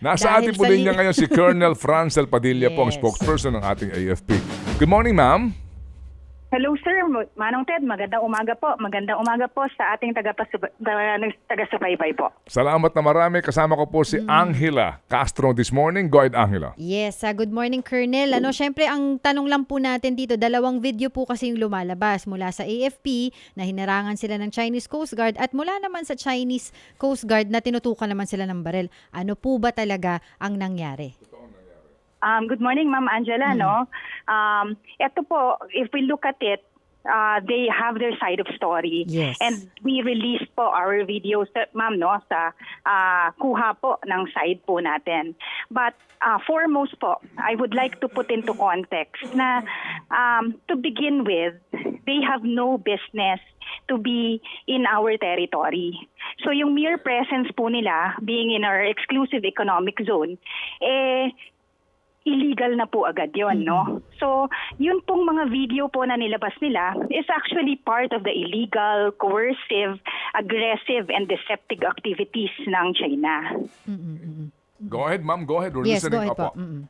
Nasa Dahil ating po sa linya li- ngayon si Colonel Francel Padilla po, ang Yes. spokesperson ng ating AFP. Good morning, ma'am. Hello sir, Manong Ted, magandang umaga po. Magandang umaga po sa ating taga-subaybay po. Salamat na marami. Kasama ko po si Mm. Angela Castro this morning. Go ahead, Angela. Yes, ah, good morning Colonel. Ano, syempre ang tanong lang po natin dito, dalawang video po kasi yung lumalabas mula sa AFP na hinarangan sila ng Chinese Coast Guard at mula naman sa Chinese Coast Guard na tinutukan naman sila ng barel. Ano po ba talaga ang nangyari? Um, good morning, Ma'am Angela. No, um, ito po, if we look at it, uh, they have their side of story. Yes. And we released po our videos, ma'am, no, sa uh, kuha po ng side po natin. But uh, foremost po, I would like to put into context na um, to begin with, they have no business to be in our territory. So yung mere presence po nila, being in our exclusive economic zone, eh, illegal na po agad yon no? So, yun pong mga video po na nilabas nila is actually part of the illegal, coercive, aggressive, and deceptive activities ng China. Go ahead, ma'am. Go ahead. We're Yes, go listening. ahead po. Mm-mm.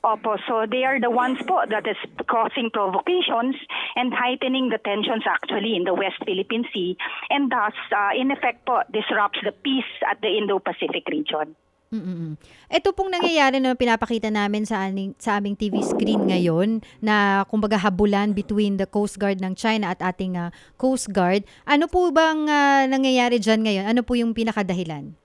Opo, so they are the ones po that is causing provocations and heightening the tensions actually in the West Philippine Sea and thus, uh, in effect po, disrupts the peace at the Indo-Pacific region. Mm-mm. Ito pong nangyayari na pinapakita namin sa aming, sa aming TV screen ngayon na kumbaga habulan between the Coast Guard ng China at ating ah, Coast Guard. Ano po bang ah, nangyayari dyan ngayon? Ano po yung pinakadahilan?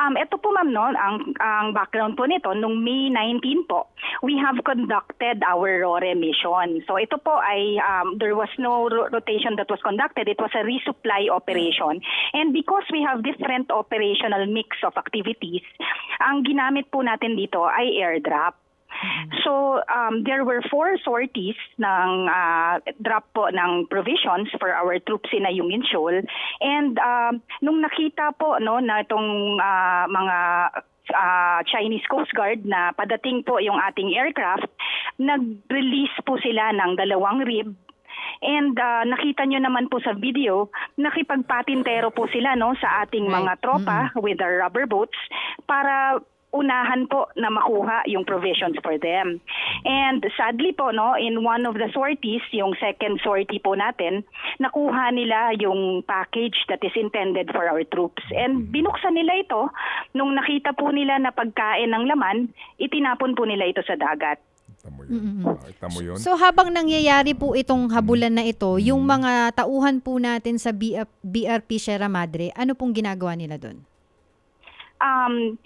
Um, ito po ma'am, no, ang, ang background po nito, nung May 19 po, we have conducted our RORE mission. So ito po ay, um, there was no ro- rotation that was conducted. It was a resupply operation. And because we have different operational mix of activities, ang ginamit po natin dito ay airdrop. So um, there were four sorties ng uh, drop po ng provisions for our troops in Ayungin Shoal. And um, nung nakita po no na itong uh, mga uh, Chinese Coast Guard na padating po yung ating aircraft, nag-release po sila ng dalawang rib. And uh, nakita nyo naman po sa video, nakipagpatintero po sila no sa ating mga tropa with our rubber boats para unahan po na makuha yung provisions for them. And sadly po, no, in one of the sorties, yung second sortie po natin, nakuha nila yung package that is intended for our troops. And binuksan nila ito, nung nakita po nila na pagkain ng laman, itinapon po nila ito sa dagat. Tamo yun. Okay, tamo yun. So habang nangyayari po itong habulan na ito, yung mga tauhan po natin sa BRP Sierra Madre, ano pong ginagawa nila doon? um,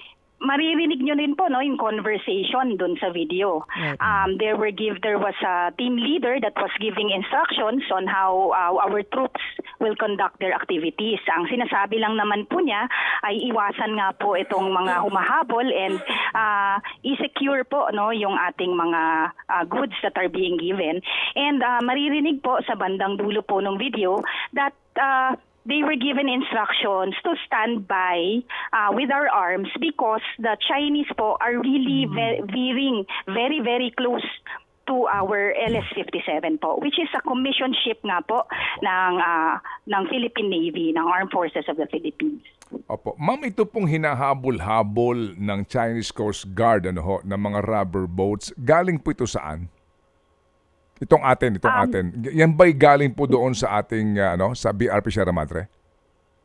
maririnig nyo rin po no yung conversation dun sa video. Um, there were give there was a team leader that was giving instructions on how uh, our troops will conduct their activities. Ang sinasabi lang naman po niya ay iwasan nga po itong mga humahabol and uh, i-secure po no yung ating mga uh, goods that are being given. And uh, maririnig po sa bandang dulo po ng video that uh, they were given instructions to stand by uh, with our arms because the Chinese po are really ve- veering very, very close to our LS-57 po, which is a commission ship nga po ng, uh, ng Philippine Navy, ng Armed Forces of the Philippines. Opo. Ma'am, ito pong hinahabol-habol ng Chinese Coast Guard ano ho, ng mga rubber boats. Galing po ito saan? Itong atin, itong Um, atin. Yan ba'y galing po doon sa ating uh, ano, sa BRP Sierra Madre?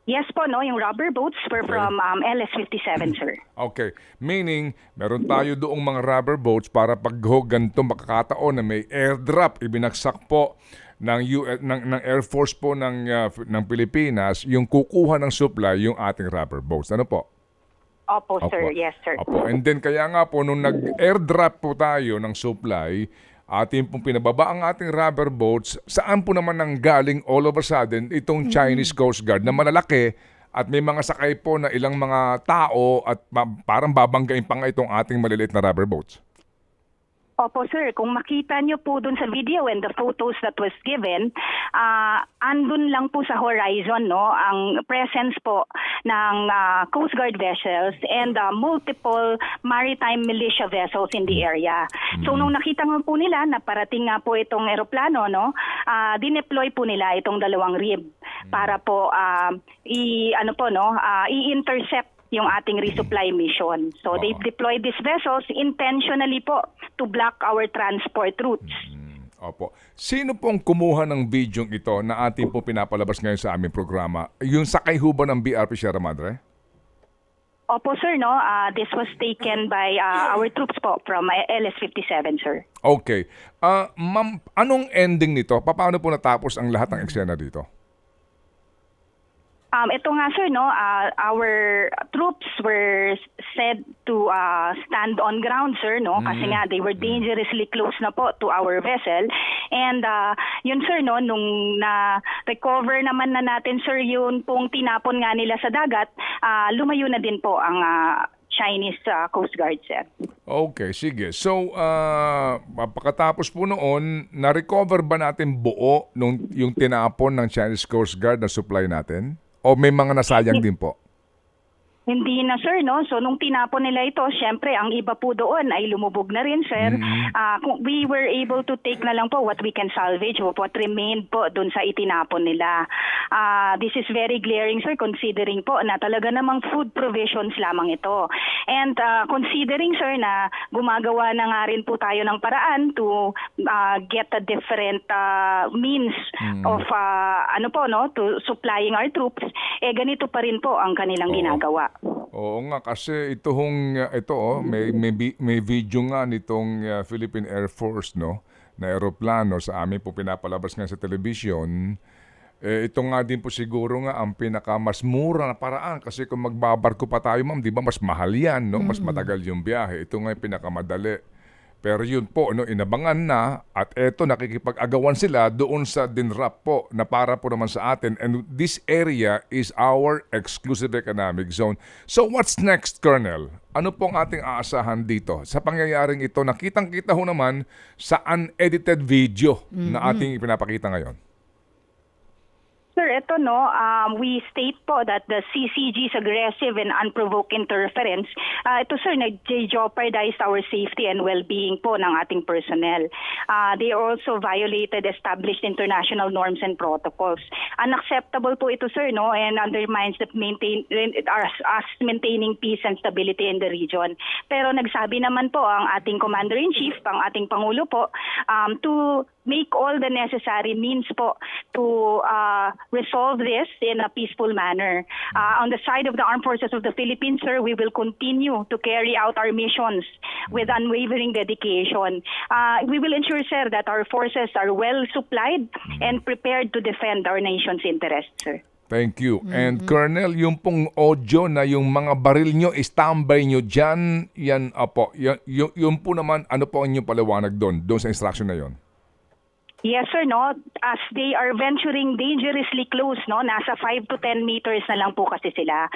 Yes po, no, yung rubber boats were from um, LS-57, sir. Okay. Meaning, meron tayo doong mga rubber boats para pag ho, ganito makakataon na may airdrop, ibinagsak po ng, U- ng, ng Air Force po ng, uh, ng Pilipinas, yung kukuha ng supply, yung ating rubber boats. Ano po? Opo, Opo. sir. Yes, sir. Opo. And then kaya nga po, nung nag-airdrop po tayo ng supply, ating pong pinababa ang ating rubber boats, saan po naman nang galing all of a sudden itong Chinese Coast Guard na malalaki at may mga sakay po na ilang mga tao at parang babanggain pa nga itong ating maliliit na rubber boats. Opo sir, kung makita nyo po dun sa video and the photos that was given, ah andun lang po sa horizon no ang presence po ng ah, Coast Guard vessels and ah, multiple maritime militia vessels in the area. So nung nakita nga po nila na parating nga po itong eroplano no, ah dineploy po nila itong dalawang rib para po ah, i ano po no, ah, i-intercept yung ating resupply mission. So they deployed these vessels intentionally po to block our transport routes. Opo. Sino pong kumuha ng video ito na ating pong pinapalabas ngayon sa aming programa? Yung sakay ho ba ng BRP Sierra Madre? Opo sir, no? Ah, this was taken by ah, our troops po from ah, LS-57 sir. Okay. Ah, ma'am, anong ending nito? Paano po natapos ang lahat ng eksena dito? Um, ito nga sir, no, ah, our troops were said to ah, stand on ground sir, no, kasi nga they were dangerously close na po to our vessel. And ah, yun sir, no, nung na-recover naman na natin sir yun pong tinapon nga nila sa dagat, ah, lumayo na din po ang ah, Chinese ah, Coast Guard sir. Okay, sige. So, ah, pagkatapos po noon, na-recover ba natin buo nung, yung tinapon ng Chinese Coast Guard na supply natin? O may mga nasayang din po? Hindi na sir, no? So nung tinapon nila ito, syempre ang iba po doon ay lumubog na rin sir. Ah, kung we were able to take na lang po what we can salvage what remained po doon sa itinapon nila. Ah, this is very glaring sir considering po na talaga namang food provisions lamang ito. And ah, considering sir na gumagawa na nga rin po tayo ng paraan to ah, get a different ah, means of ah, ano po no to supplying our troops eh ganito pa rin po ang kanilang Oo. ginagawa. Oo nga kasi ito hong uh, ito oh, may may, may video nga nitong uh, Philippine Air Force no na eroplano sa amin po pinapalabas nga sa television. Eh, ito nga din po siguro nga ang pinaka mas mura na paraan kasi kung magbabarko pa tayo ma'am, 'di ba mas mahal 'yan, no? Mas matagal yung biyahe. Ito nga yung pinakamadali. Pero yun po, no, inabangan na at eto nakikipag-agawan sila doon sa DINRAP po na para po naman sa atin. And this area is our exclusive economic zone. So what's next, Colonel? Ano pong ating aasahan dito? Sa pangyayaring ito, nakitang-kita ho naman sa unedited video na ating ipinapakita ngayon. Sir, ito no, um, we state po that the CCG's aggressive and unprovoked interference, uh, ito sir, nag-jeopardize our safety and well-being po ng ating personnel. Uh, they also violated established international norms and protocols. Unacceptable po ito sir, no, and undermines the maintain, us, us maintaining peace and stability in the region. Pero nagsabi naman po ang ating Commander-in-Chief, ang ating Pangulo po, um, to make all the necessary means po to uh, resolve this in a peaceful manner. Uh, on the side of the Armed Forces of the Philippines, sir, we will continue to carry out our missions with unwavering dedication. Uh, we will ensure, sir, that our forces are well supplied and prepared to defend our nation's interests, sir. Thank you. And Colonel, yung pong audio na yung mga baril nyo, standby nyo dyan, yan, apo, yan, yung, yung po naman, ano po ang inyong paliwanag doon, doon sa instruction na yon? Yes, sir, no? As they are venturing dangerously close, no? Nasa 5 to 10 meters na lang po kasi sila.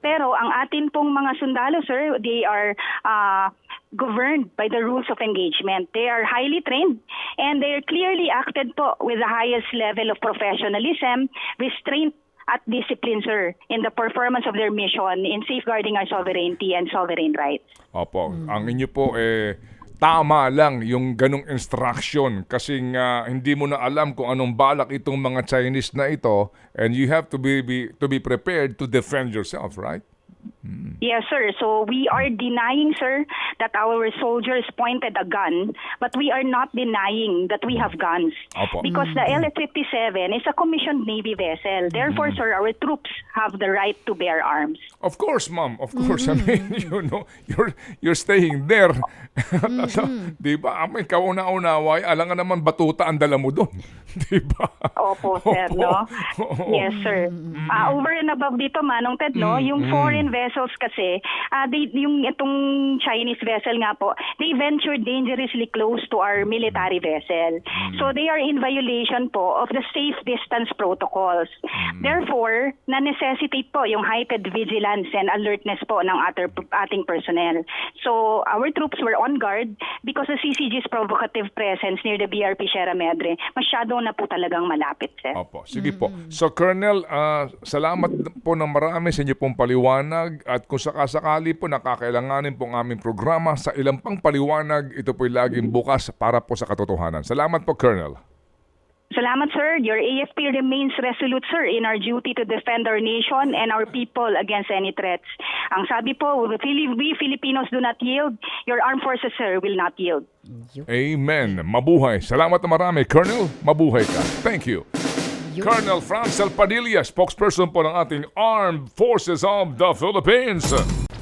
Pero ang atin pong mga sundalo, sir, they are uh, governed by the rules of engagement. They are highly trained and they are clearly acted po with the highest level of professionalism, restraint, at discipline, sir, in the performance of their mission in safeguarding our sovereignty and sovereign rights. Opo, ang inyo po eh tama lang yung ganong instruction kasi nga hindi mo na alam kung anong balak itong mga Chinese na ito and you have to be, be to be prepared to defend yourself, right? Yes, sir. So we are denying, sir, that our soldiers pointed a gun, but we are not denying that we have guns. Opo. Because the LS-57 is a commissioned Navy vessel. Therefore, sir, our troops have the right to bear arms. Of course, ma'am. Of course. I mean, you know, you're you're staying there. Di ba? Ang may kauna-unawa, alangan naman batuta ang dala mo doon. Di ba? Opo, sir, no? Oo. Yes, sir. Ah, over and above dito, Manong Ted, no? Yung foreign vessels kasi, ah, they, yung itong Chinese vessel nga po, they ventured dangerously close to our military vessel. So they are in violation po of the safe distance protocols. Therefore, na-necessitate po yung heightened vigilance and alertness po ng ater, ating personnel. So our troops were on guard because the CCG's provocative presence near the BRP Sierra Madre masyado na po talagang malapit, sir. Opo, sige po. So Colonel, ah, salamat po ng marami sa inyo pong paliwanag at kung sakasakali po nakakailanganin po ang aming programa sa ilang pang paliwanag, ito po'y laging bukas para po sa katotohanan. Salamat po Colonel. Salamat, sir. Your AFP remains resolute, sir, in our duty to defend our nation and our people against any threats. Ang sabi po, we Fili- we Filipinos do not yield. Your armed forces, sir, will not yield. Amen. Mabuhay. Salamat na marami. Colonel, mabuhay ka. Thank you. Colonel Francel Padilla, spokesperson po ng ating Armed Forces of the Philippines.